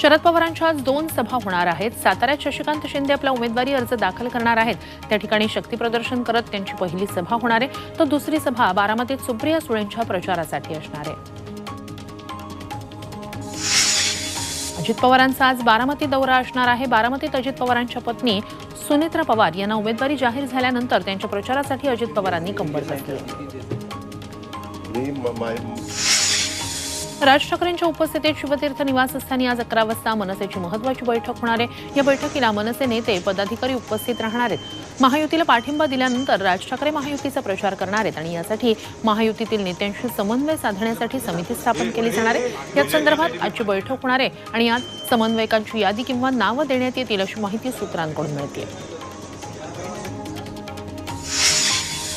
शरद पवारांच्या आज दोन सभा होणार आहेत. साताऱ्यात शशिकांत शिंदे आपला उमेदवारी अर्ज दाखल करणार आहेत. त्या ठिकाणी शक्तीप्रदर्शन करत त्यांची पहिली सभा होणार आहे. तर दुसरी सभा बारामतीत सुप्रिया सुळेंच्या प्रचारासाठी असणार आहे. अजित पवारांचा आज बारामती दौरा असणार आहे. बारामतीत अजित पवारांच्या पत्नी सुनेत्रा पवार यांना उमेदवारी जाहीर झाल्यानंतर त्यांच्या प्रचारासाठी अजित पवारांनी कंबर कसली राज ठाकरेंच्या उपस्थितीत शिवतीर्थ निवासस्थानी आज अकरा वाजता मनसेची महत्वाची बैठक होणार आहे. या बैठकीला मनसे नेते पदाधिकारी उपस्थित राहणार आहेत. महायुतीला पाठिंबा दिल्यानंतर राज ठाकरे महायुतीचा प्रचार करणार आहेत आणि यासाठी महायुतीतील नेत्यांशी समन्वय साधण्यासाठी समिती स्थापन केली जाणार आहे. या संदर्भात आजची बैठक होणार आहे आणि आज समन्वयकांची यादी किंवा नावं देण्यात येतील अशी माहिती सूत्रांकडून मिळते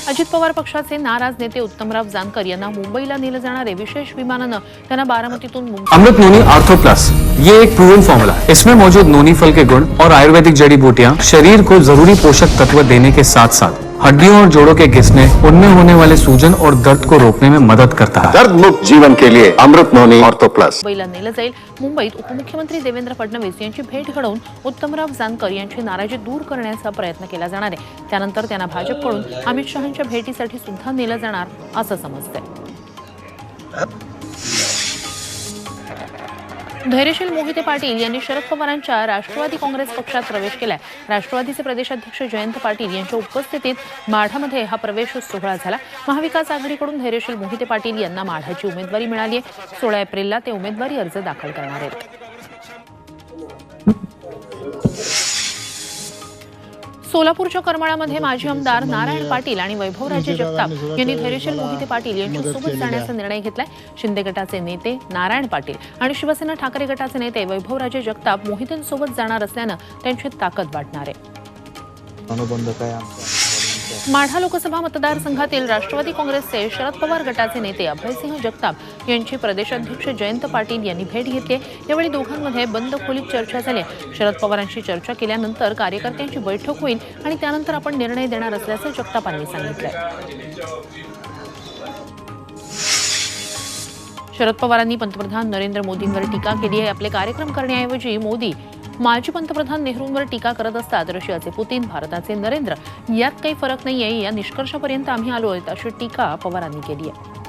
अजित पवार पक्षाचे नाराज नेते उत्तमराव जानकर यांना मुंबईला नेलं जाणार आहे. विशेष विमानानं त्यांना बारामतीतून अमृत नोनी आर्थो प्लस. ये एक प्रूवन फॉर्मूला इसमें मौजूद नोनी फल के गुण और आयुर्वेदिक जड़ी बूटियाँ शरीर को जरूरी पोषक तत्व देने के साथ साथ हड्डियों और जोड़ों के घिसने उनमें होने वाले सूजन और दर्द को रोकने में मदद करता है। दर्द मुक्त जीवन के लिए अमृत नोनी ऑर्थो प्लस। मुंबईला नेलं जाईल. मुंबईत उपमुख्यमंत्री देवेंद्र फडणवीस यांची भेट घडवून उत्तमराव जानकर यांची नाराजी दूर करण्याचा प्रयत्न केला जाणार आहे. त्यानंतर त्यांना भाजपकडून अमित शहांच्या भेटीसाठी सुद्धा नेलं जाणार असं समजतंय. धैर्यशील मोहिते पाटील यांनी शरद पवारांच्या राष्ट्रवादी काँग्रेस पक्षात प्रवेश केलाय. राष्ट्रवादीचे प्रदेशाध्यक्ष जयंत पाटील यांच्या उपस्थितीत माढामध्ये हा प्रवेश सोहळा झाला. महाविकास आघाडीकडून धैर्यशील मोहिते पाटील यांना माढाची उमेदवारी मिळाली आहे. सोळा एप्रिलला ते उमेदवारी अर्ज दाखल करणार आहेत. सोलापूरच्या करमाळामध्ये माजी आमदार नारायण पाटील आणि वैभवराजे जगताप यांनी धैर्यशील मोहिते पाटील यांच्यासोबत जाण्याचा निर्णय घेतलाय. शिंदे गटाचे नेते नारायण पाटील आणि शिवसेना ठाकरे गटाचे नेते वैभवराजे जगताप मोहितेंसोबत जाणार असल्यानं त्यांची ताकद वाढणार आहे. माढा लोकसभा मतदारसंघातील राष्ट्रवादी काँग्रेसचे शरद पवार गटाचे नेते अभयसिंह जगताप यांची प्रदेशाध्यक्ष जयंत पाटील यांनी भेट घेतली. यावेळी दोघांमध्ये बंद खोलीत चर्चा झाली. शरद पवारांशी चर्चा केल्यानंतर कार्यकर्त्यांची बैठक होईल आणि त्यानंतर आपण निर्णय देणार असल्याचं जगतापांनी सांगितलं शरद पवारांनी पंतप्रधान नरेंद्र मोदींवर टीका केली आहे. आपले कार्यक्रम करण्याऐवजी मोदी माजी पंतप्रधान नेहरूंवर टीका करत असतात. रशियाचे पुतीन भारताचे नरेंद्र. यात काही फरक नाहीये. या निष्कर्षापर्यंत आम्ही आलोय अशी टीका पवारांनी केली आहे